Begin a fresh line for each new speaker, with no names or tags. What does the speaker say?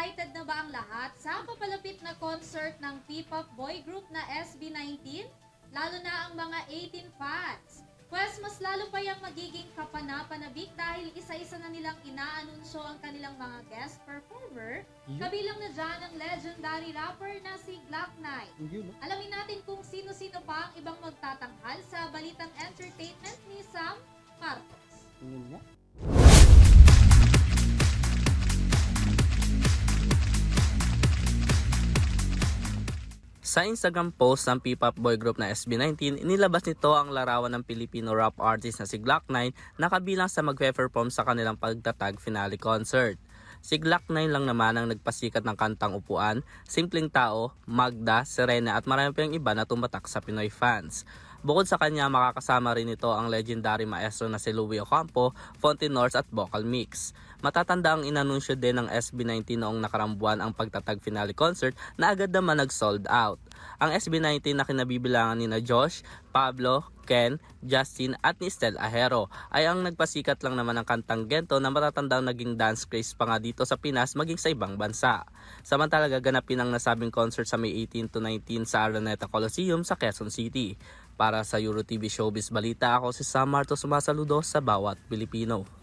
excited na ba ang lahat sa papalapit na concert ng P-pop boy group na SB19? Lalo na ang mga 18 fans. Pues mas lalo pa yung magiging kapanapanabik dahil isa-isa na nilang inaanunsyo ang kanilang mga guest performer. Kabilang na dyan ang legendary rapper na si Glock 9.
Yun, no?
Alamin natin kung sino-sino pa ang ibang magtatanghal sa balitang entertainment ni Sam Marcos.
Niya.
Sa Instagram post ng P-pop boy group na SB19, inilabas nito ang larawan ng Filipino rap artist na si Glock9 na kabilang sa magpe-perform sa kanilang pagtatag finale concert. Si Glock9 lang naman ang nagpasikat ng kantang upuan, Simpleng Tao, Magda, Serena at marami pa yung iba na tumatak sa Pinoy fans. Bukod sa kanya, makakasama rin ito ang legendary maestro na si Louie Ocampo, Fontenors at Vocal Mix. Matatanda ang inanunsyo din ng SB19 noong nakarang buwan ang pagtatag finale concert na agad naman nag-sold out. Ang SB19 na kinabibilangan ni na Josh, Pablo, Ken, Justin at ni Stel Ahero ay ang nagpasikat lang naman ng kantang Gento na matatandang naging dance craze pa nga dito sa Pinas maging sa ibang bansa. Samantala gaganapin ang nasabing concert sa May 18 to 19 sa Araneta Coliseum sa Quezon City. Para sa Euro TV Showbiz Balita ako si Sam Marto sumasaludo sa bawat Pilipino.